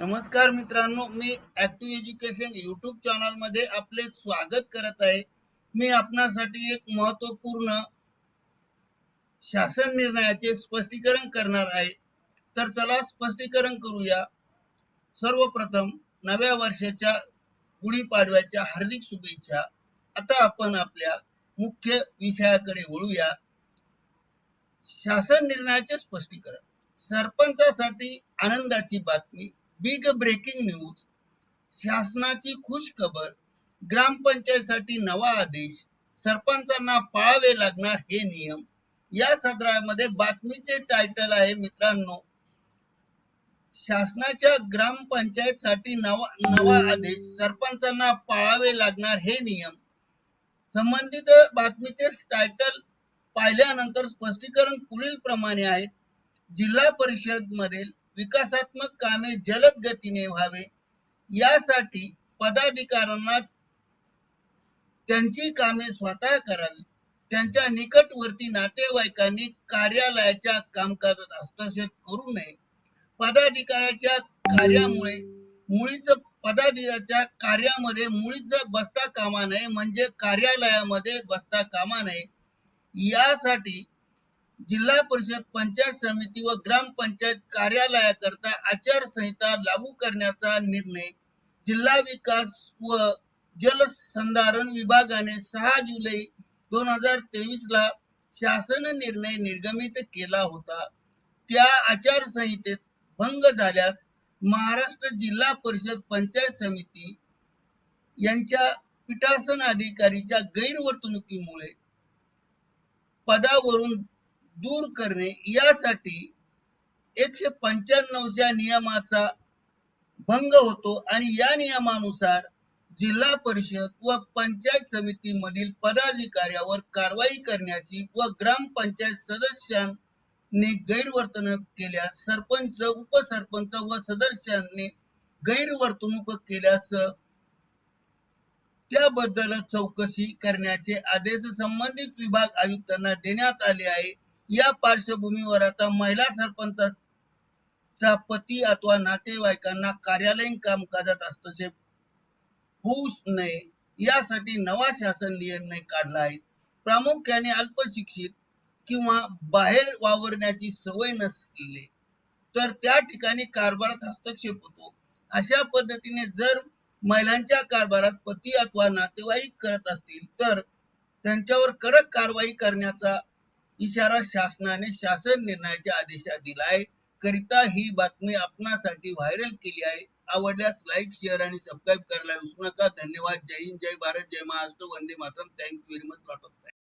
नमस्कार मित्रांनो मी ऍक्टिव्ह एज्युकेशन युट्यूब चॅनलमध्ये आपले स्वागत करत आहे. मी आपणासाठी एक महत्त्वपूर्ण शासन निर्णयाचे स्पष्टीकरण करणार आहे. तर चला स्पष्टीकरण करूया. सर्वप्रथम नव्या वर्षाच्या गुढीपाडव्याच्या हार्दिक शुभेच्छा. आता आपण आपल्या मुख्य विषयाकडे वळूया. शासन निर्णयाचे स्पष्टीकरण. सरपंचासाठी आनंदाची बातमी. बिग ब्रेकिंग न्यूज शासनाची खुश खबर ग्रामपंचायतीसाठी नवा आदेश सरपंचांना पाळावे लागणार हे नियम. या सदरामध्ये बातमीचे टायटल आहे मित्रांनो शासनाच्या ग्रामपंचायत साठी नवा नवा आदेश सरपंचांना पाळावे लागणार हे नियम. संबंधित बातमीचे टायटल पाहिल्यानंतर स्पष्टीकरण पुढील प्रमाणे आहे. जिल्हा परिषद मधील विकासात्मक कामे जलद गतीने व्हावे यासाठी पदाधिकाऱ्यांना त्यांची कामे स्वतः करावी त्यांच्या निकटवर्ती नातेवाईकांनी कार्यालयाच्या कामकाजात हस्तक्षेप करू नये. पदाधिकाऱ्याच्या कार्यामुळे मुळीच पदाधिकाऱ्याच्या कार्यामध्ये मुळीच बसता कामा नये म्हणजे कार्यालयामध्ये बसता कामा नये. यासाठी जिल्हा परिषद पंचायत समिती व ग्रामपंचायत कार्यालयाकरता आचारसंहिता लागू करण्याचा निर्णय जिल्हा विकास व जलसंधारण विभागाने सहा जुलै दोन हजार तेवीस ला शासन निर्णय निर्गमित केला होता. त्या आचारसंहितेत भंग झाल्यास महाराष्ट्र जिल्हा परिषद पंचायत समिती यांच्या पीठासन अधिकारीच्या गैरवर्तणुकीमुळे पदावरून दूर करणे यासाठी एकशे पंच्याण्णवच्या नियमाचा भंग होतो आणि या नियमानुसार जिल्हा परिषद व पंचायत समितीमधील पदाधिकाऱ्यावर कारवाई करण्याची व ग्रामपंचायत सदस्यांनी गैरवर्तणूक केल्यास सरपंच उपसरपंच व सदस्यांनी गैरवर्तणूक केल्यास त्याबद्दल चौकशी करण्याचे आदेश संबंधित विभाग आयुक्तांना देण्यात आले आहे या पार्श्वभूमीवर आता महिला सरपंचा पती अथवा नातेवाईकांना कार्यालयीन कामकाजात हस्तक्षेप होऊ नये यासाठी नवा शासन निर्णय काढला आहे. प्रामुख्याने अल्पशिक्षित किंवा बाहेर वावरण्याची सवय नसले तर त्या ठिकाणी कारभारात हस्तक्षेप होतो. अशा पद्धतीने जर महिलांच्या कारभारात पती अथवा नातेवाईक करत असतील तर त्यांच्यावर कडक कारवाई करण्याचा इशारा शासनाने शासन निर्णयाच्या आदेशात दिला आहे करिता ही बातमी आपणासाठी व्हायरल केली आहे. आवडल्यास लाईक शेअर आणि सबस्क्राईब करायला विसरू नका. धन्यवाद. जय हिंद जय भारत जय Maharashtra. Vande Mataram. Thank you very much lot of